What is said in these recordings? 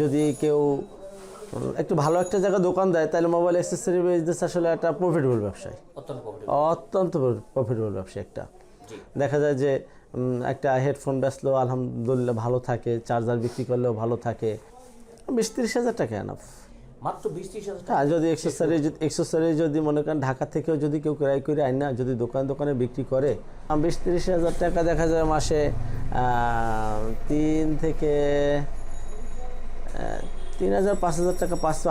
যদি কেউ একটু ভালো একটা জায়গায় দোকান দেয় তাহলে মোবাইল অ্যাক্সেসরি বিজনেস আসলে একটা প্রফিটেবল ব্যবসায়। অত্যন্ত প্রফিট প্রফিটেবল ব্যবসা একটা। দেখা যায় যে একটা হেডফোন বেচলো আলহামদুলিল্লাহ ভালো থাকে চার্জার বিক্রি করলেও ভালো থাকে। বিশ তিরিশ হাজার টাকা এনাফ মাত্র বিশ ত্রিশ হাজার টাকা? হ্যাঁ যদি এক্সেসরি এক্সেসরি যদি মনে করেন ঢাকা থেকেও যদি কেউ ক্রয় করে আয় না যদি দোকান দোকানে বিক্রি করে বিশ তিরিশ হাজার টাকা দেখা যায় মাসে তিন থেকে তিন হাজার পাঁচ হাজার টাকা পাঁচশো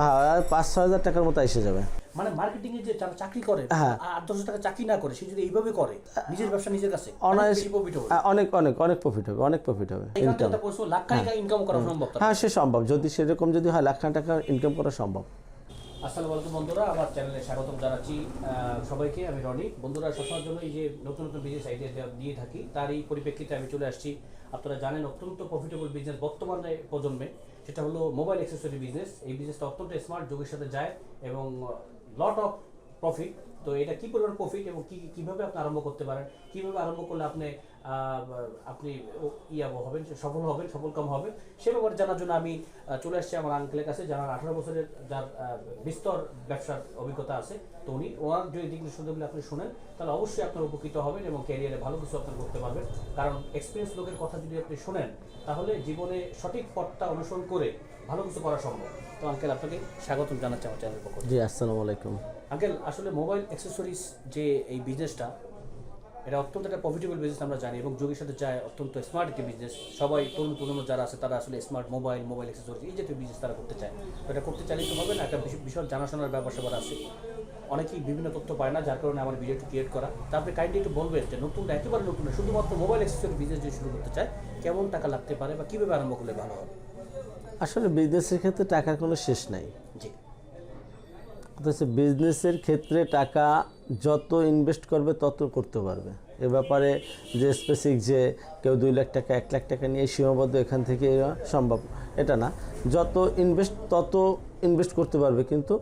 পাঁচ ছ হাজার টাকার মতো এসে যাবে। মানে মার্কেটিং এ যে যারা চাকরি করে হ্যাঁ। আট দশ টাকা চাকরি না করে সে যদি এইভাবে করে নিজের ব্যবসা নিজের কাছে অনায়াস প্রফিট হবে। অনেক অনেক অনেক প্রফিট হবে অনেক প্রফিট হবে ইনকাম লাখ ইনকাম করা সম্ভব হ্যাঁ সে সম্ভব। যদি সেরকম যদি হয় লাখ টাকা ইনকাম করা সম্ভব। আসসালামু আলাইকুম বন্ধুরা আমার চ্যানেলে স্বাগতম জানাচ্ছি সবাইকে আমি রনি। বন্ধুরা সবসময়ের জন্য এই যে নতুন নতুন বিজনেস আইডিয়া দিয়ে থাকি তারই পরিপ্রেক্ষিতে আমি চলে আসছি। আপনারা জানেন অত্যন্ত প্রফিটেবল বিজনেস বর্তমানে প্রজন্মে। সেটা হলো মোবাইল অ্যাক্সেসরি বিজনেস এই বিজনেসটা অত্যন্ত স্মার্ট যুগের সাথে যায় এবং লট অফ প্রফিট তো এটা কি পরিমাণ প্রফিট এবং কি, কীভাবে আপনি আরম্ভ করতে পারেন? কীভাবে আরম্ভ করলে আপনি আপনি ইয়া হবেন, সফল হবেন সফল কাম হবে সে ব্যাপারে জানার জন্য আমি চলে আসছি আমার আঙ্কেলের কাছে, যারা আঠারো বছরের, যার বিস্তর ব্যবসার অভিজ্ঞতা আছে। তো উনি, ওনার যদি দিকগুলো সুন্দরগুলো আপনি শুনেন, তাহলে অবশ্যই আপনার উপকৃত হবেন এবং ক্যারিয়ারে ভালো কিছু আপনি করতে পারবেন। কারণ এক্সপিরিয়েন্স লোকের কথা যদি আপনি শোনেন, তাহলে জীবনে সঠিক পথটা অনুসরণ করে ভালো কিছু করা সম্ভব। তো আঙ্কেল আপনাকে স্বাগতম জানাচ্ছি আমার চ্যানেলের পক্ষ জি, আসসালামু আলাইকুম। আঙ্কেল আসলে মোবাইল অ্যাক্সেসরিজ যে এই বিজনেসটা এটা অত্যন্ত একটা প্রফিটেবল বিজনেস আমরা জানি এবং যুগের সাথে যায় অত্যন্ত স্মার্ট একটি বিজনেস সবাই তরুণ প্রজন্ম যারা আছে তারা আসলে স্মার্ট মোবাইল মোবাইল অ্যাক্সেসরিজ এই জাতীয় বিজনেস তারা করতে চায়। তো এটা করতে চাইলে তো হবে না? একটা বিশ- বিশাল জানাশোনার ব্যাপার স্যাপার আছে। অনেকেই বিভিন্ন তথ্য পায় না যার কারণে আমার ভিডিওটি ক্রিয়েট করা। তা আপনি কাইন্ডলি একটু বলবেন যে নতুন একেবারে নতুন না, শুধুমাত্র মোবাইল অ্যাক্সেসরি বিজনেস যদি শুরু করতে চায় কেমন টাকা লাগতে পারে বা কীভাবে আরম্ভ করলে ভালো হবে? আসলে বিজনেসের ক্ষেত্রে টাকার কোনো শেষ নাই। জি। অথচ বিজনেসের ক্ষেত্রে টাকা যত ইনভেস্ট করবে, তত করতে পারবে। এ ব্যাপারে যে স্পেসিক যে কেউ দুই লাখ টাকা, এক লাখ টাকা নিয়ে সীমাবদ্ধ এখান থেকে সম্ভব, এটা না। যত ইনভেস্ট তত ইনভেস্ট করতে পারবে। কিন্তু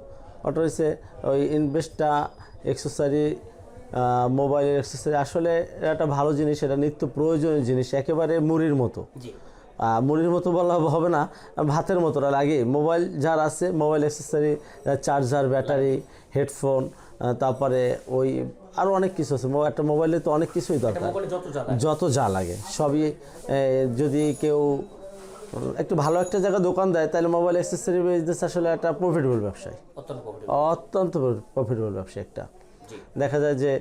হচ্ছে ওই ইনভেস্টটা এক্সেসারি মোবাইলের এক্সেসারি আসলে একটা ভালো জিনিস, এটা নিত্য প্রয়োজনীয় জিনিস, একেবারে মুড়ির মতো। মুড়ির মতো বলা হবে না ভাতের মতো লাগে মোবাইল যার আছে mobile accessory charger battery headphone তারপরে ওই আরও অনেক কিছু আছে। একটা মোবাইলে তো অনেক কিছুই দরকার। যত যা লাগে। সবই যদি কেউ একটু ভালো একটা জায়গায় দোকান দেয় তাহলে মোবাইল অ্যাক্সেসরি বিজনেস আসলে একটা প্রফিটেবল ব্যবসায়। অত্যন্ত প্রফিটেবল ব্যবসা একটা। দেখা যায় যে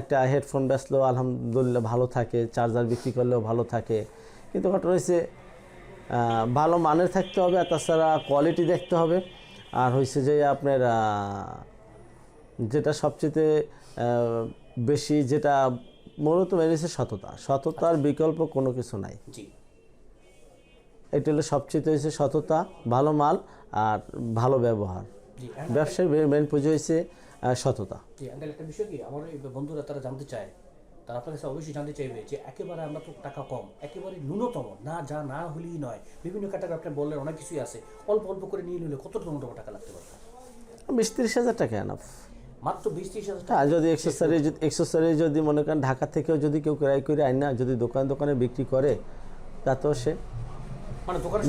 একটা হেডফোন বেচলেও আলহামদুলিল্লাহ ভালো থাকে চার্জার বিক্রি করলেও ভালো থাকে। কিন্তু ঘটনা হয়েছে ভালো মানের থাকতে হবে আর তাছাড়া কোয়ালিটি দেখতে হবে। আর হয়েছে যে আপনার যেটা সবচেয়ে বেশি যেটা মূলত মেনেছে সততা। সততার বিকল্প কোনো কিছু নাই। এটা হলো সবচেয়ে হয়েছে সততা ভালো মাল আর ভালো ব্যবহার। জি ব্যবসায় মেন পুজো হয়েছে সততা। একটা বিষয় কি? আমার বন্ধুরা তারা জানতে চায় তারা আপনার কাছে অবশ্যই জানতে চাইবে যে একেবারে আমরা তো টাকা কম একেবারে ন্যূনতম না যা না হলেই নয়। বিভিন্ন ক্যাটাগরি আপনি বললেন অনেক কিছুই আছে। অল্প অল্প করে নিয়ে নিলে কত ন্যূনতম টাকা লাগতে পারে? বিশ তিরিশ হাজার টাকা এনাফ মাত্র বিশ ত্রিশ হাজার টাকা? যদি এক্সেসরি যদি এক্সেসরি যদি মনে করেন ঢাকা থেকেও যদি কেউ ক্রয় করে আইন না যদি দোকান দোকানে বিক্রি করে তাতেও সে মানে দোকানে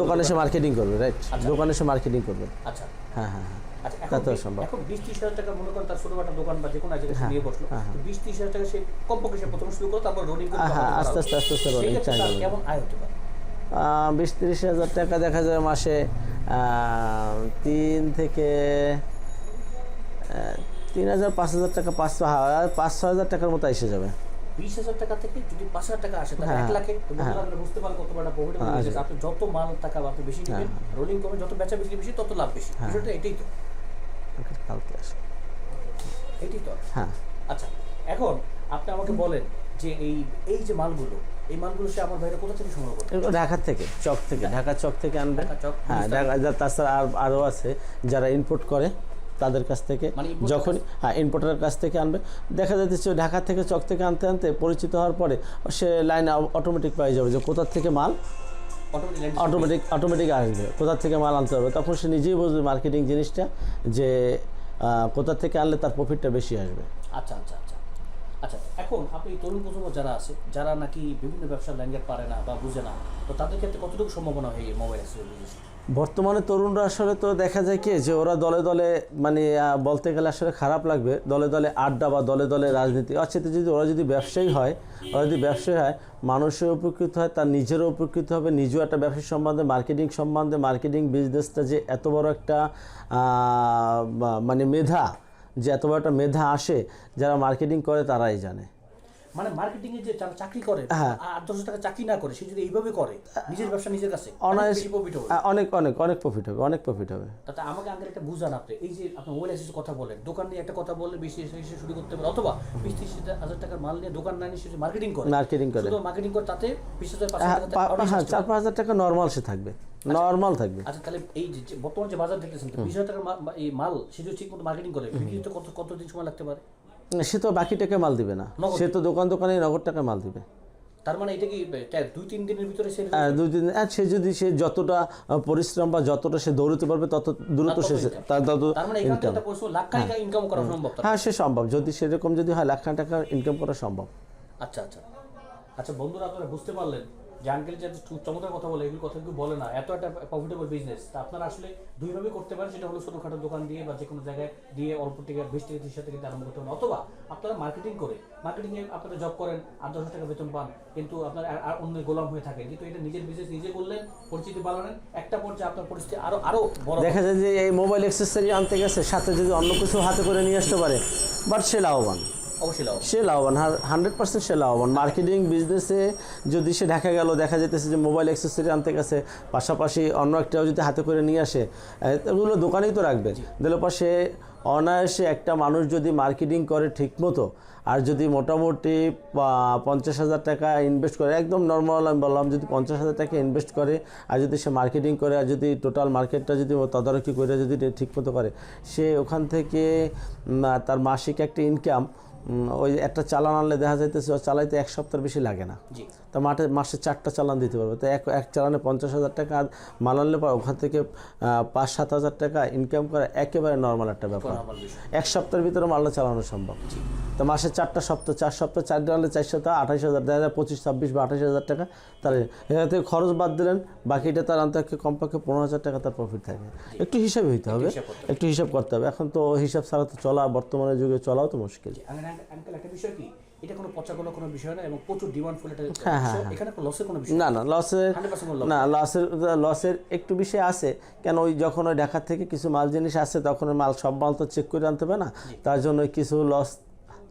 দোকানে সে মার্কেটিং করবে রাইট দোকানে সে মার্কেটিং করবে। আচ্ছা। হ্যাঁ হ্যাঁ হ্যাঁ। বিশ- সম্ভব। এখন বিশ ত্রিশ হাজার টাকা মনে করেন তার ছোট একটা দোকান বা যে কোনো জায়গায় নিয়ে বসল। বিশ ত্রিশ হাজার টাকা সে কমপক্ষে সে প্রথমে শুরু করো তারপর রোলিং করে হ্যাঁ, আস্তে আস্তে আস্তে আস্তে rolling সেক্ষেত্রে চালিয়ে তার যাবে। কেমন আয় হতে পারে? বিশ তিরিশ হাজার টাকা দেখা যায় মাসে তিন থেকে তিন হাজার পাঁচ হাজার টাকা পাঁচশো পাঁচ ছ হাজার টাকার মতো এসে যাবে। বিশ হাজার টাকা থেকে যদি পাঁচ হাজার টাকা আসে তাহলে এক লাখে তো বুঝতে পারেন কত বড় প্রফিট আপনি যত মাল টাকা আপনি বেশি নেবেন রোলিং কমে যত বেচা বিক্রি বেশি তত লাভ বেশি। বিষয়টা এটাই তো। কালকে আসে। এটাই তো? হ্যাঁ। আচ্ছা এখন আপনি আমাকে বলেন যে এই এই যে মালগুলো এই মালগুলো সে আমার বাইরে কোথা থেকে সংগ্রহ করে এগুলো ঢাকার থেকে চক থেকে ঢাকা চক থেকে আনবে। চক, হ্যাঁ ঢাকা তাছাড়া আর আরও আছে যারা ইম্পোর্ট করে তাদের কাছ থেকে মানে যখন হ্যাঁ ইম্পোর্টারের কাছ থেকে আনবে। দেখা যাচ্ছে ঢাকা থেকে চক থেকে আনতে আনতে পরিচিত হওয়ার পরে সে লাইন অটোমেটিক পেয়ে যাবে যে কোথার থেকে মাল অটোমেটিক অটোমেটিক আসবে। কোথা থেকে মাল আনতে হবে? তখন সে নিজেই বুঝবে মার্কেটিং জিনিসটা যে কোথা থেকে আনলে তার প্রফিটটা বেশি আসবে। আচ্ছা আচ্ছা আচ্ছা। আচ্ছা এখন আপনি তরুণ প্রজন্ম যারা আছে যারা নাকি বিভিন্ন ব্যবসার ল্যাঙ্গুয়েজ পারে না বা বুঝে না তো তাদের ক্ষেত্রে কতটুকু সম্ভাবনা হয় এই মোবাইল অ্যাক্সেসরি বিজনেস বর্তমানে তরুণরা আসলে তো দেখা যায় কি, যে ওরা দলে দলে মানে বলতে গেলে আসলে খারাপ লাগবে। দলে দলে আড্ডা বা দলে দলে রাজনীতি। আচ্ছা যদি ওরা যদি ব্যবসায়ী হয়, ওরা যদি ব্যবসায়ী হয়, মানুষের উপকৃত হয়, তার নিজেরও উপকৃত হবে, নিজেও একটা ব্যবসা সম্বন্ধে মার্কেটিং সম্বন্ধে মার্কেটিং বিজনেসটা যে এত বড় একটা মানে মেধা, যে এত বড় একটা মেধা আসে, যারা মার্কেটিং করে তারাই জানে। মানে মার্কেটিং এ যে চাকরি করে হ্যাঁ। আট দশ টাকা চাকরি না করে সে যদি এইভাবে করে নিজের ব্যবসা নিজের কাছে প্রফিট হবে। অনেক অনেক অনেক প্রফিট হবে অনেক প্রফিট হবে। তাতে আমাকে আগে একটা বুঝান আপনি এই যে আপনি মোবাইল অ্যাক্সেসের কথা বলেন দোকান নিয়ে একটা কথা বললে বেশি এসে শুরু করতে পারে অথবা বিশ ত্রিশ হাজার টাকার মাল নিয়ে দোকান না নিয়ে সে মার্কেটিং করে। মার্কেটিং করে। শুধু মার্কেটিং করে তাতে বিশ হাজার হ্যাঁ, হ্যাঁ চার পাঁচ হাজার টাকা নর্মাল সে থাকবে নর্মাল থাকবে। আচ্ছা তাহলে এই যে বর্তমান যে বাজার দেখতেছেন বিশ হাজার টাকার এই মাল সে যদি ঠিক মতো মার্কেটিং করে বিক্রিতে কত কতদিন সময় লাগতে পারে? সে তো বাকি টাকা মাল দিবে না। সে তো দোকান দোকানে নগদ টাকা মাল দিবে। তার মানে এটা কি দুই তিন দিনের ভিতরে সে দুই দিন আর সে যদি সে যতটা পরিশ্রম বা যতটা সে দৌড়তে পারবে তত দ্রুত তত সে তার তত মানে ইনকাম ইনকাম করা সম্ভব হ্যাঁ সে সম্ভব। যদি সেরকম যদি হয় লাখ টাকা ইনকাম করা সম্ভব। আচ্ছা আচ্ছা। আচ্ছা বন্ধুরা আপনারা বুঝতে পারলেন। যে আঙ্কেল যে চমৎকার কথা বলে এগুলো কথা কেউ বলে না এত একটা প্রফিটেবল বিজনেস তা আপনারা আসলে দুইভাবে করতে পারেন সেটা হলো ছোটোখাটো দোকান দিয়ে বা যে কোনো জায়গায় দিয়ে অল্প টাকা বিশ টাকা ত্রিশ টাকা থেকে আরম্ভ করতে পারেন। অথবা আপনারা মার্কেটিং করে মার্কেটিংয়ে আপনারা জব করেন আট দশ টাকা বেতন পান কিন্তু আপনার আর- অন্য গোলাম হয়ে থাকেন। কিন্তু এটা নিজের বিজনেস নিজে করলেন পরিচিতি বাড়ালেন একটা পর্যায়ে আপনার পরিস্থিতি আরও আরও বড় দেখা যায় যে এই মোবাইল অ্যাক্সেসরি আনতে গেছে সাথে যদি অন্য কিছু হাতে করে নিয়ে আসতে পারে বাট সে লাভবান। সে লাভবান হান্ড্রেড পার্সেন্ট সে লাভবান। মার্কেটিং বিজনেসে যদি সে দেখা গেল দেখা যেতেছে যে মোবাইল অ্যাক্সেসরি আনতে গেছে পাশাপাশি অন্য একটাও যদি হাতে করে নিয়ে আসে ওগুলো দোকানেই তো রাখবে। দিলে সে অনায়াসে একটা মানুষ যদি মার্কেটিং করে ঠিকমতো আর যদি মোটামুটি পঞ্চাশ হাজার টাকা ইনভেস্ট করে একদম নর্মাল আমি বললাম যদি পঞ্চাশ হাজার টাকা ইনভেস্ট করে আর যদি সে মার্কেটিং করে আর যদি টোটাল মার্কেটটা যদি তদারকি করে যদি ঠিকমতো করে সে ওখান থেকে তার মাসিক একটা ইনকাম ওই একটা চালান আনলে দেখা যাইতেছে ও চালাইতে এক সপ্তাহ বেশি লাগে না। তা মাঠে মাসে চারটা চালান দিতে পারবে। তো এক এক চালানে পঞ্চাশ হাজার টাকা আর মাল আনলে পর ওখান থেকে পাঁচ সাত হাজার টাকা ইনকাম করা একেবারে নর্মাল একটা ব্যাপার। এক সপ্তাহের ভিতরে মালটা চালানো সম্ভব। তো মাসে চারটা সপ্তাহ চার সপ্তাহ চার আনলে চার সপ্তাহ আঠাশ হাজার দেখা যায় পঁচিশ ছাব্বিশ বা আঠাশ হাজার টাকা তার এখান থেকে খরচ বাদ দিলেন বাকিটা তার আনতে কমপক্ষে পনেরো হাজার টাকা তার প্রফিট থাকে। একটু হিসাবে হইতে হবে। একটু হিসাব করতে হবে। এখন তো হিসাব ছাড়া তো চলা বর্তমানে যুগে চলাও তো মুশকিল। আঙ্কেল একটা বিষয় কি? এটা কোনো পচাগোলা কোনো বিষয় না এবং প্রচুর ডিমান্ড ফুল এটা হ্যাঁ, এখানে কোনো লসের কোনো বিষয় না না লসের 100% কোনো loss। না লসের লসের একটু বিষয় আছে। কেন ওই যখন ওই ঢাকার থেকে কিছু মাল জিনিস আসে তখন ওই মাল সব মাল তো চেক করে আনতে হবে না। তার জন্য কিছু লস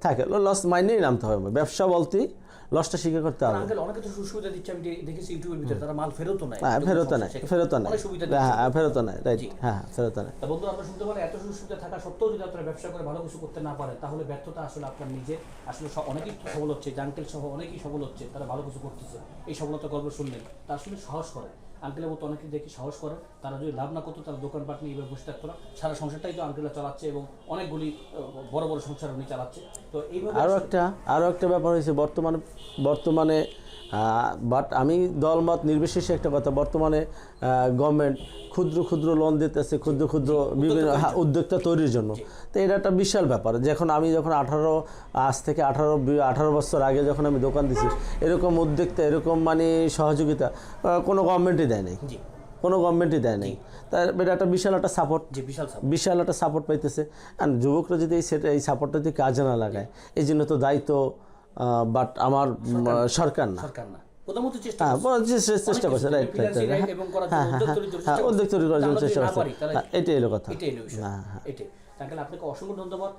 থাকে। লস মাইনেই নামতে হবে। ব্যবসা বলতেই লসটা স্বীকার করতে হবে। আঙ্কেল অনেকে তো সুবিধা দিচ্ছে আমি দেখেছি ইউটিউবের ভিতরে তারা মাল ফেরতও নেয়। হ্যাঁ নেয় নেয়। হ্যাঁ হ্যাঁ ফেরত নেয় রাইট হ্যাঁ হ্যাঁ ফেরত নেয়। তা বন্ধু আপনারা শুনতে পারেন এত সুবিধা থাকা সত্ত্বেও যদি আপনারা ব্যবসা করে ভালো কিছু করতে না পারেন তাহলে ব্যর্থতা আসলে আপনার নিজে আসলে অনেকেই সফল হচ্ছে জাঙ্কেল সহ অনেকেই সফল হচ্ছে তারা ভালো কিছু করতেছে। এই সফলতা গল্প শুনলেন তা আসলে সাহস করে। আঙ্কেলের মতো অনেকে দেখি সাহস করে। তারা যদি লাভ না করতো তারা দোকানপাট নিয়ে এবার বসে থাকতো না। সারা সংসারটাই তো আঙ্কেলরা চালাচ্ছে এবং অনেকগুলি বড় বড় সংসার উনি চালাচ্ছে। তো এইভাবে আরও একটা আরও একটা ব্যাপার হয়েছে বর্তমানে বর্তমানে বাট আমি দলমত নির্বিশেষে একটা কথা বর্তমানে গভর্নমেন্ট ক্ষুদ্র ক্ষুদ্র লোন দিতেছে ক্ষুদ্র ক্ষুদ্র বিভিন্ন হ্যাঁ, উদ্যোক্তা তৈরির জন্য। তো এটা একটা বিশাল ব্যাপার। যখন আমি যখন আঠারো আজ থেকে আঠারো আঠারো বছর আগে যখন আমি দোকান দিছি এরকম উদ্যোক্তা এরকম মানে সহযোগিতা কোনো গভর্নমেন্টই দেয় নাই। কোনো গভর্নমেন্টই দেয় নাই। তার এটা একটা বিশাল একটা সাপোর্ট বিশাল বিশাল একটা সাপোর্ট পাইতেছে। আর যুবকরা যদি এই সেটা এই সাপোর্টটা যদি কাজে না লাগায় এই জন্য তো দায়িত্ব বাট আমার সরকার না। সরকার না। চেষ্টা হ্যাঁ করছে। চেষ্টা- করছে রাইট হ্যাঁ হ্যাঁ উদ্যোগ হ্যাঁ চেষ্টা তৈরি করার জন্য চেষ্টা করছে। এটাই হলো কথা। হ্যাঁ হ্যাঁ। আপনাকে অসংখ্য ধন্যবাদ।